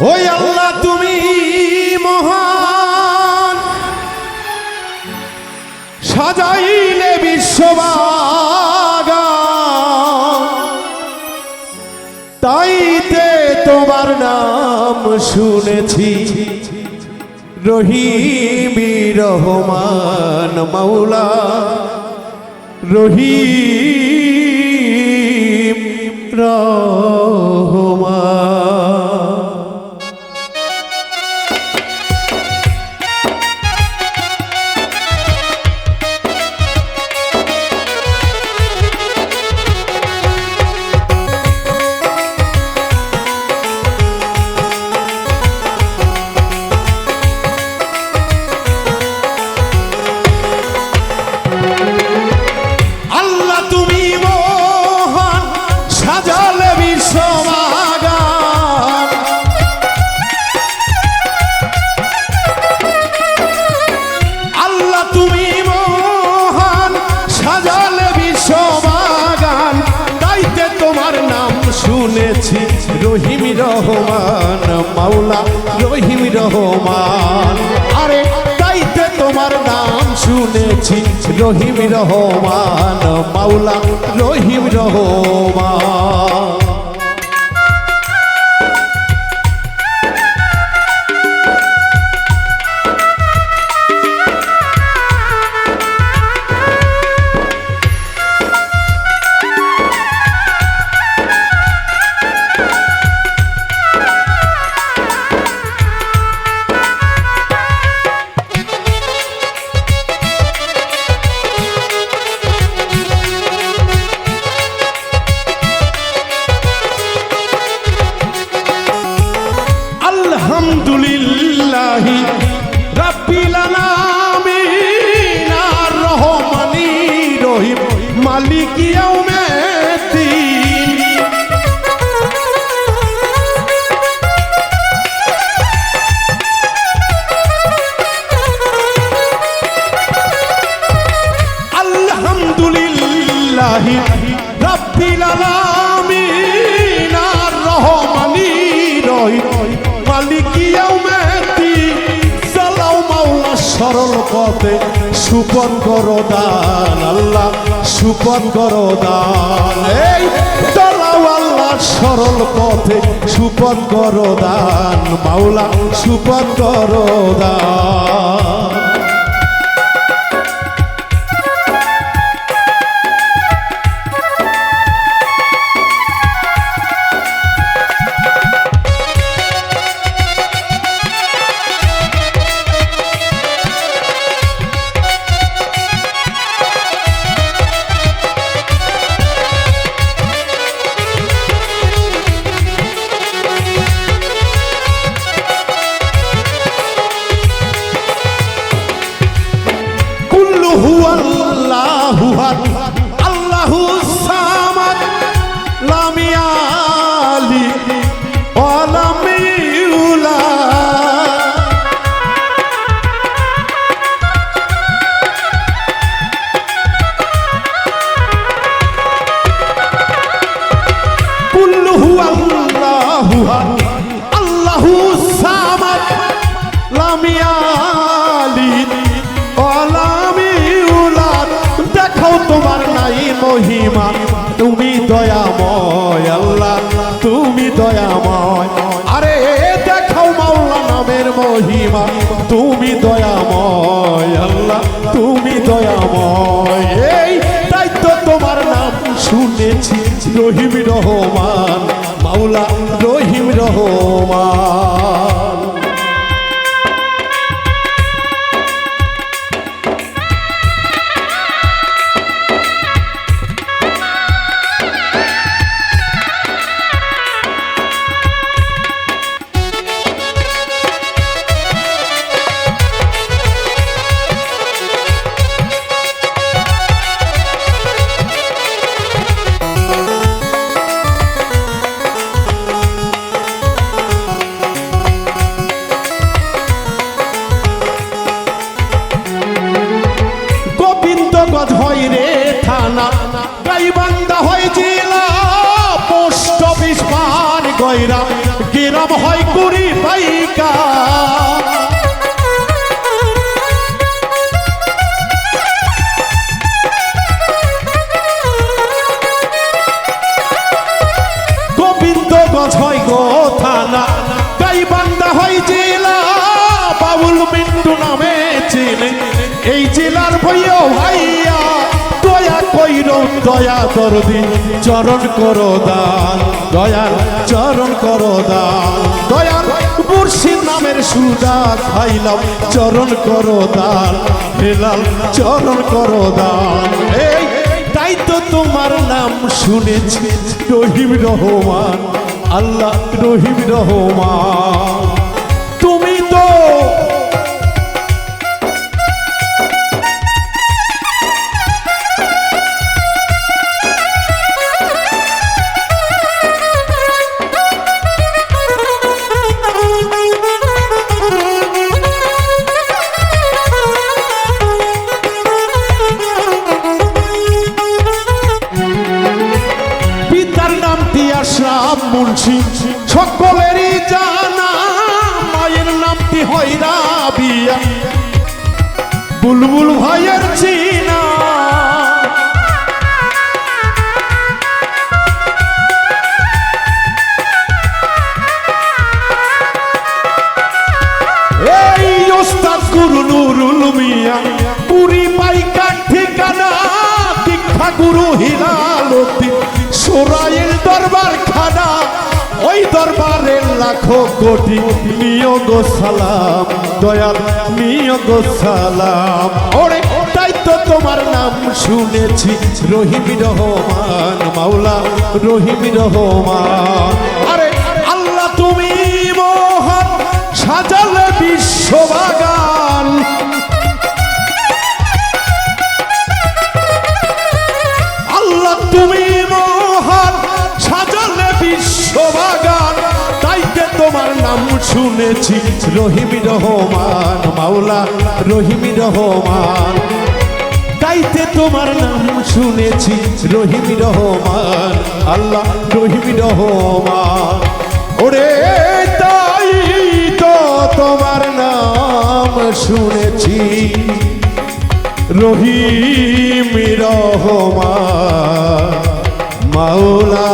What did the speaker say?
ওই আল্লাহ তুমি মহান। সাজাইলে বিশ্ববাগা তাইতে তোমার নাম শুনেছি। রহিমি রহমান মাওলা। রহিম রহমান। রহমান মাওলা রহিম রহমান। আরে তাইতে তোমার নাম শুনেছি রহিম রহমান মাওলা রহিম রহমান। আলহামদুলিল্লাহ। সরল পথে সুপন করো দান আল্লাহ সুপন করো দান এই দলাও আল্লাহ সরল পথে সুপন করো দান মাওলা সুপন করো দান দয়াময় আল্লাহ, তুমি দয়াময়। আরে, দেখাও মাওলা নামের মহিমা, তুমি দয়াময় আল্লাহ, তুমি দয়াময়। এই তো তোমার নাম শুনেছি, রহিম রহমান, মাওলা রহিম রহমান। হয় পান গয়রা হয় কুড়ি পাইকা। গোবিন্দ গছয় গো থানা, গাইবান্ধা হয় জেলা। বাবুল মিন্টু নামে চিনে, এই জেলার ভইও ভাইয়া। দয়া কইর, দয়া দরদি চরণ করো দান। দয়ার চরণ করো দান দয়ার মুর্শিদ নামের সুদা খাইলাম। চরণ করো দান হেলাল, চরণ করো দান এই, তাই তো তোমার নাম শুনেছি রহিম রহমান। আল্লাহ রহিম রহমান। আশরাফ মুন্সি। সকলেরই জানা, মায়ের নামটি হয় রাবিয়া। বুলবুল ভাইয়ের চিনা। এই পুরি পাইকার ঠিকানা দীক্ষা গুরু হিলালতি সোরাইল দরবার খানা, ওই দরবারের লাখো কোটি নিয়োগ সালাম, দয়াল নিয়োগ সালাম। ওরে, তাই তো তোমার নাম শুনেছি, রহিম রহমান, মাওলা রহিম রহমান। আরে, আল্লাহ তুমি মহান, সাজালে বিশ্ববাগান আল্লাহ তুমি নাম শুনেছি, রহিম রহমান, মাওলা রহিম রহমান। তাইতে তোমার নাম শুনেছি, রহিম রহমান, আল্লাহ রহিম রহমান। ওরে তাই তো তোমার নাম শুনেছি, রহিম রহমান। মাওলা